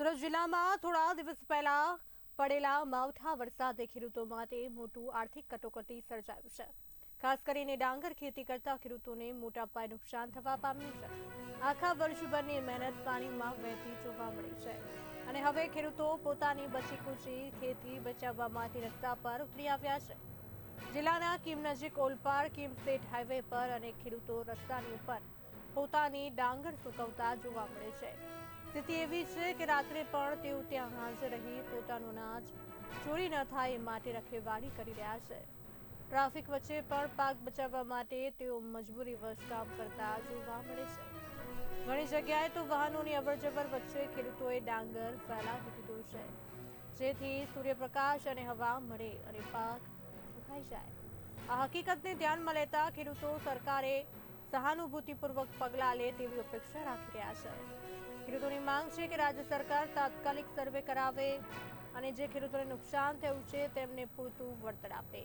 સુરત જિલ્લામાં થોડા દિવસ પહેલા પડેલા માવઠા વરસાદે ખેડૂતો માટે મોટું આર્થિક કટોકટી સર્જાયું છે. ખાસ કરીને ડાંગર ખેતી કરતા ખેડૂતોને મોટા પાયે નુકસાન થવા પામ્યું છે. આખા વર્ષભરની મહેનત પાણીમાં વહેતી જોવા મળી છે. અને હવે ખેડૂતો પોતાની બચી ખુશી ખેતી બચાવવા માટે રસ્તા પર ઉતરી આવ્યા છે. જિલ્લાના કીમ નજીક ઓલપાડ, કીમ સ્ટેટ હાઈવે પર અને ખેડૂતો રસ્તાની ઉપર પોતાની ડાંગર સુકવતા જોવા મળે છે. સ્થિતિ એવી છે કે રાત્રે પણ તેઓ ત્યાં હાજર રહી પોતાનું અનાજ ચોરી ન થાય એ માટે રખેવાળી કરી રહ્યા છે. ટ્રાફિક વચ્ચે પણ પાક બચાવવા માટે તેઓ મજબૂરીવશ કામ કરતા જોવા મળે છે. ઘણી જગ્યાએ તો વાહનોની અવરજવર વચ્ચે ખેડૂતોએ ડાંગર ફેલાવી દીધું છે. જેથી સૂર્યપ્રકાશ અને હવા મળે અને પાક સુકાઈ જાય. આ હકીકતને ધ્યાનમાં લેતા ખેડૂતો સરકારે સહાનુભૂતિપૂર્વક પગલાં લે તેવી અપેક્ષા રાખી રહ્યા છે. ખેડૂતોની માંગ છે કે રાજ્ય સરકાર તાત્કાલિક સર્વે કરાવે અને જે ખેડૂતોને નુકસાન થયું છે તેમને પૂરતું વળતર આપે.